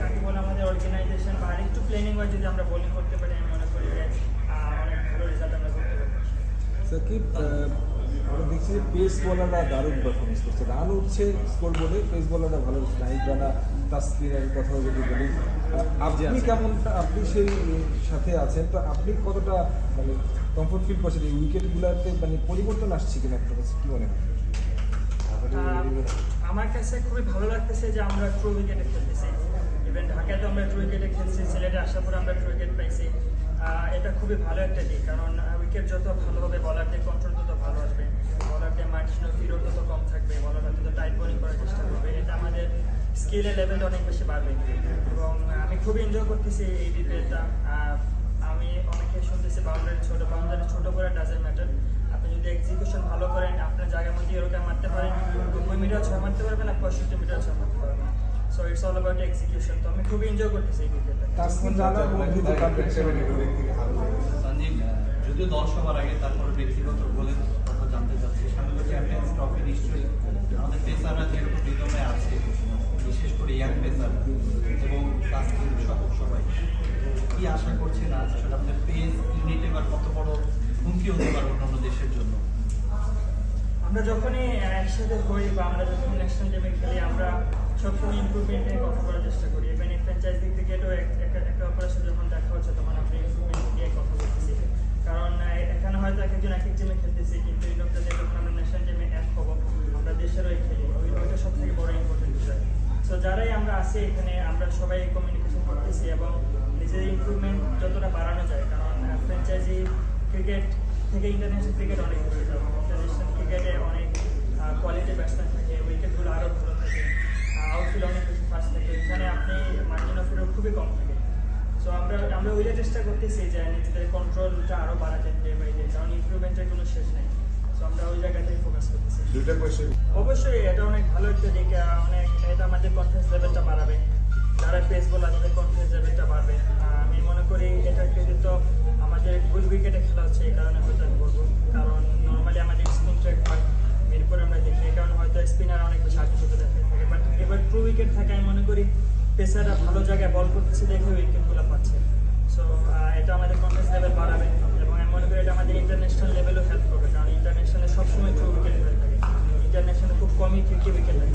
কাকে বলে আমাদের অর্গানাইজেশন বা আরেকটু প্ল্যানিং ওয়াইজ যদি আমরা বোলিং করতে পারি আমি মনে করি যে অনেক ভালো রেজাল্ট আমরা করতে পারব। সাকিব আমরা দেখছি পেস বোলাররা দারুণ পারফরমেন্স করছে। রান উঠছে স্কোর বোর্ডে পেস বোলাররা ভালো উঠছে নাহিদ রানা তাসকিনের কথা যদি বলি। আপনি কেমন আপনি সেই সাথে আছেন? তো আপনি কতটা মানে কমফোর্ট ফিল করছেন? এই উইকেটগুলোতে মানে পরিবর্তন আসছে কিনা? আপনার কাছে কি মনে হয় আমার কাছে খুবই ভালো লাগতেছে যে আমরা ট্রু উইকেটে খেলতেছি। ইভেন ঢাকায় তো আমরা ট্রু উইকেটে খেলছি, সিলেটে আসার পর আমরা ট্রু উইকেট পাইছি। এটা খুবই ভালো একটা দিক, কারণ উইকেট যত ভালো হবে বলারদের কন্ট্রোল তত ভালো আসবে। বলারদের মার্জিন ফিরো তত কম থাকবে বলাররা তত টাইট বোলিং করার চেষ্টা করবে। এটা আমাদের স্কিলের লেভেলটা অনেক বেশি বাড়বে। এবং আমি খুবই এনজয় করতেছি এই বিপিএলটা আমি অনেকে শুনতেছি বাউন্ডারি ছোট বাউন্ডারি ছোট করে ডাজেন্ট ম্যাটার আপনি যদি এক্সিকিউশন ভালো আপনার জায়গার মধ্যে এরকম মারতে পারেন। নব্বই মিটার ছয় মারতে পারবেন আর পঁয়ষট্টি মিটার ছয় মারতে পারবেন so it's all about execution তো আমি খুবই এনজয় করতেছি এই ক্রিকেটটা যদিও দল সবার আগে তারপরে ব্যক্তিগত বলে কথা জানতে চাচ্ছি। স্বাগত চ্যাম্পিয়ন্স ট্রফি নিশ্চয়ই আমাদের পেসাররা যেরকম রিদমে আছে বিশেষ করে ইয়াং পেসার এবং তাস্কিন সহ সবাই কি আশা করছেন আজ? আসলে আপনাদের পেস ইউনিট এবার কত বড় হুমকি হতে পারে অন্যান্য দেশের জন্য? আমরা যখনই একসাথে হই বা আমরা যখন ন্যাশনাল টিমে খেলি, আমরা সবসময় ইমপ্রুভমেন্টের কথা বলার চেষ্টা করি। ইভেন থেকে এটাও এক- এক- একটা অপরের সাথে যখন দেখা হচ্ছে, তখন আপনি ইমপ্রুভমেন্ট নিয়ে কথা বলতেছি। কারণ এখানে হয়তো এক একজন এক এক টিমে খেলতেছি, কিন্তু এই লোকটা দিয়ে যখন আমরা ন্যাশনাল টিমে এক হব, আমরা দেশের হয়ে খেলি। ওই, ওইটা সব থেকে বড় ইম্পর্টেন্ট বিষয়। সো যারাই আমরা আছি এখানে, আমরা সবাই কমিউনিকেশন করতেছি এবং নিজের ইম্প্রুভমেন্ট যতটা বাড়ানো যায়, কারণ ফ্র্যাঞ্চাইজি ক্রিকেট থেকে ইন্টারন্যাশনাল ক্রিকেট অনেক ইন্টারন্যাশনাল ক্রিকেটে অনেক কোয়ালিটি ব্যাটসম্যান থাকে উইকেটগুলো আরও ভালো থাকে। আউটফিল্ড অনেক বেশি ফাস্ট থাকে। এখানে আপনি মার্জিন অফ এরর খুবই কম থাকে। সো আমরা আমরা ওইটা চেষ্টা করতেছি যে নিজেদের কন্ট্রোলটা আরও বাড়াতে ডে বাই ডে কারণ ইমপ্রুভমেন্টের কোনো শেষ নেই। সো আমরা ওই জায়গাতেই ফোকাস করতেছি। দুইটা কোয়েশ্চেন অবশ্যই এটা অনেক ভালো একটা দিক অনেক গুড খেলা হচ্ছে, এই কারণে হয়তো আমি বলব। কারণ নর্মালি আমাদের স্পিন ট্র্যাক হয় মিরপুরে আমরা দেখি, এই কারণে হয়তো স্পিনার অনেক বেশি আগ্রহ দেখা থাকে বাট এবার ট্রু উইকেট থাকে আমি মনে করি, পেসাররা ভালো জায়গায় বল করতেছে দেখে উইকেটগুলো পাচ্ছে। সো এটা আমাদের কনফিডেন্স লেভেল বাড়াবে এবং আমি মনে করি এটা আমাদের ইন্টারন্যাশনাল লেভেলও হেল্প করবে। কারণ ইন্টারন্যাশনালে সবসময় ট্রু উইকেট হয়ে থাকে। ইন্টারন্যাশনালে খুব কমই ফিফটি উইকেট থাকে